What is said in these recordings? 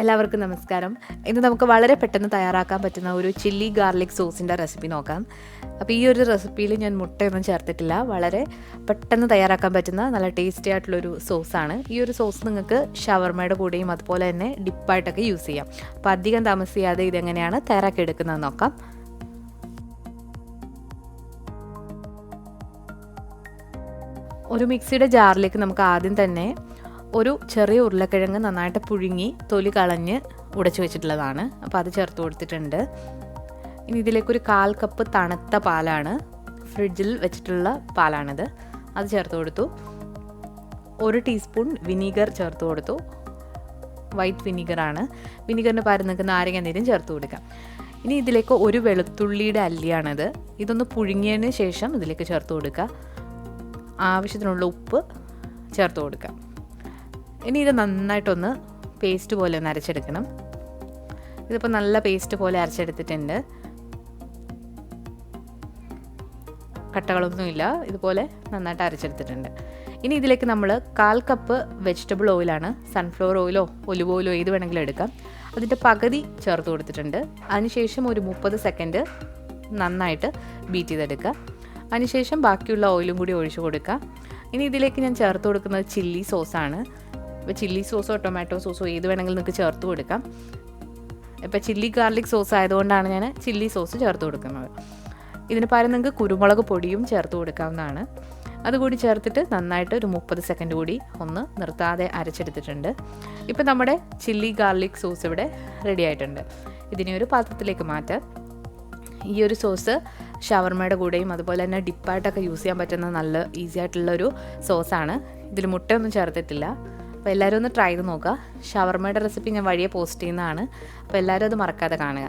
എല്ലാവർക്കും നമസ്കാരം. ഇന്ന് നമുക്ക് വളരെ പെട്ടെന്ന് തയ്യാറാക്കാൻ പറ്റുന്ന ഒരു ചില്ലി ഗാർലിക് സോസിന്റെ റെസിപ്പി നോക്കാം. അപ്പോൾ ഈ ഒരു റെസിപ്പിയിൽ ഞാൻ മുട്ടയൊന്നും ചേർത്തിട്ടില്ല. വളരെ പെട്ടെന്ന് തയ്യാറാക്കാൻ പറ്റുന്ന നല്ല ടേസ്റ്റി ആയിട്ടുള്ളൊരു സോസാണ്. ഈ ഒരു സോസ് നിങ്ങൾക്ക് ഷവർമയുടെ കൂടെയും അതുപോലെ തന്നെ ഡിപ്പായിട്ടൊക്കെ യൂസ് ചെയ്യാം. അപ്പോൾ അധികം താമസിയാതെ ഇതെങ്ങനെയാണ് തയ്യാറാക്കി എടുക്കുന്നത് നോക്കാം. ഒരു മിക്സിയുടെ ജാറിലേക്ക് നമുക്ക് ആദ്യം തന്നെ ഒരു ചെറിയ ഉരുളക്കിഴങ്ങ് നന്നായിട്ട് പുഴുങ്ങി തൊലി കളഞ്ഞ് ഉടച്ചു വെച്ചിട്ടുള്ളതാണ്. അപ്പോൾ അത് ചേർത്ത് കൊടുത്തിട്ടുണ്ട്. ഇനി ഇതിലേക്കൊരു കാൽ കപ്പ് തണുത്ത പാലാണ് ഫ്രിഡ്ജിൽ വെച്ചിട്ടുള്ള പാലാണിത്. അത് ചേർത്ത് കൊടുത്തു. ഒരു ടീസ്പൂൺ വിനീഗർ ചേർത്ത് കൊടുത്തു. വൈറ്റ് വിനീഗറാണ്. വിനീഗറിന് പകരം നിങ്ങൾക്ക് നാരങ്ങ നീരും ചേർത്ത് കൊടുക്കാം. ഇനി ഇതിലേക്ക് ഒരു വെളുത്തുള്ളിയുടെ അല്ലിയാണിത്. ഇതൊന്ന് പുഴുങ്ങിയതിന് ശേഷം ഇതിലേക്ക് ചേർത്ത് കൊടുക്കുക. ആവശ്യത്തിനുള്ള ഉപ്പ് ചേർത്ത് കൊടുക്കാം ഇനി ഇത് നന്നായിട്ടൊന്ന് പേസ്റ്റ് പോലെ ഒന്ന് അരച്ചെടുക്കണം. ഇതിപ്പോൾ നല്ല പേസ്റ്റ് പോലെ അരച്ചെടുത്തിട്ടുണ്ട്. കട്ടകളൊന്നുമില്ല. ഇതുപോലെ നന്നായിട്ട് അരച്ചെടുത്തിട്ടുണ്ട്. ഇനി ഇതിലേക്ക് നമ്മൾ കാൽ കപ്പ് വെജിറ്റബിൾ ഓയിലാണ് സൺഫ്ലവർ ഓയിലോ ഒലിവ് ഓയിലോ ഏത് വേണമെങ്കിലും എടുക്കാം. അതിന്റെ പകുതി ചേർത്ത് കൊടുത്തിട്ടുണ്ട്. അതിനുശേഷം ഒരു മുപ്പത് സെക്കൻഡ് നന്നായിട്ട് ബീറ്റ് ചെയ്തെടുക്കുക. അതിനുശേഷം ബാക്കിയുള്ള ഓയിലും കൂടി ഒഴിച്ചു കൊടുക്കുക. ഇനി ഇതിലേക്ക് ഞാൻ ചേർത്ത് കൊടുക്കുന്നത് ചില്ലി സോസാണ് ഇപ്പോൾ ചില്ലി സോസോ ടൊമാറ്റോ സോസോ ഏത് വേണമെങ്കിലും നിങ്ങൾക്ക് ചേർത്ത് കൊടുക്കാം. ഇപ്പോൾ ചില്ലി ഗാർലിക് സോസ് ആയതുകൊണ്ടാണ് ഞാൻ ചില്ലി സോസ് ചേർത്ത് കൊടുക്കുന്നത്. ഇതിന് പകരം നിങ്ങൾക്ക് കുരുമുളക് പൊടിയും ചേർത്ത് കൊടുക്കാവുന്നതാണ്. അതുകൂടി ചേർത്തിട്ട് നന്നായിട്ട് ഒരു മുപ്പത് സെക്കൻഡ് കൂടി ഒന്ന് നിർത്താതെ അരച്ചെടുത്തിട്ടുണ്ട്. ഇപ്പം നമ്മുടെ ചില്ലി ഗാർലിക് സോസ് ഇവിടെ റെഡി ആയിട്ടുണ്ട്. ഇതിനെ ഒരു പാത്രത്തിലേക്ക് മാറ്റാം. ഈ ഒരു സോസ് ഷവർമയുടെ കൂടെയും അതുപോലെ തന്നെ ഡിപ്പായിട്ടൊക്കെ യൂസ് ചെയ്യാൻ പറ്റുന്ന നല്ല ഈസി ആയിട്ടുള്ളൊരു സോസാണ് ഇതിൽ മുട്ടയൊന്നും ചേർത്തിട്ടില്ല. അപ്പോൾ എല്ലാവരും ഒന്ന് ട്രൈ ചെയ്ത് നോക്കുക. ഷവർമയുടെ റെസിപ്പി ഞാൻ വഴിയെ പോസ്റ്റ് ചെയ്യുന്നതാണ്. അപ്പോൾ എല്ലാവരും അത് മറക്കാതെ കാണുക.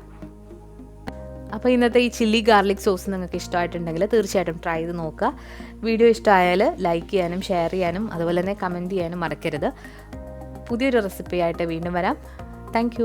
അപ്പോൾ ഇന്നത്തെ ഈ ചില്ലി ഗാർലിക് സോസ് നിങ്ങൾക്ക് ഇഷ്ടമായിട്ടുണ്ടെങ്കിൽ തീർച്ചയായിട്ടും ട്രൈ ചെയ്ത് നോക്കുക. വീഡിയോ ഇഷ്ടമായാൽ ലൈക്ക് ചെയ്യാനും ഷെയർ ചെയ്യാനും അതുപോലെ തന്നെ കമന്റ് ചെയ്യാനും മറക്കരുത്. പുതിയൊരു റെസിപ്പി ആയിട്ട് വീണ്ടും വരാം. താങ്ക്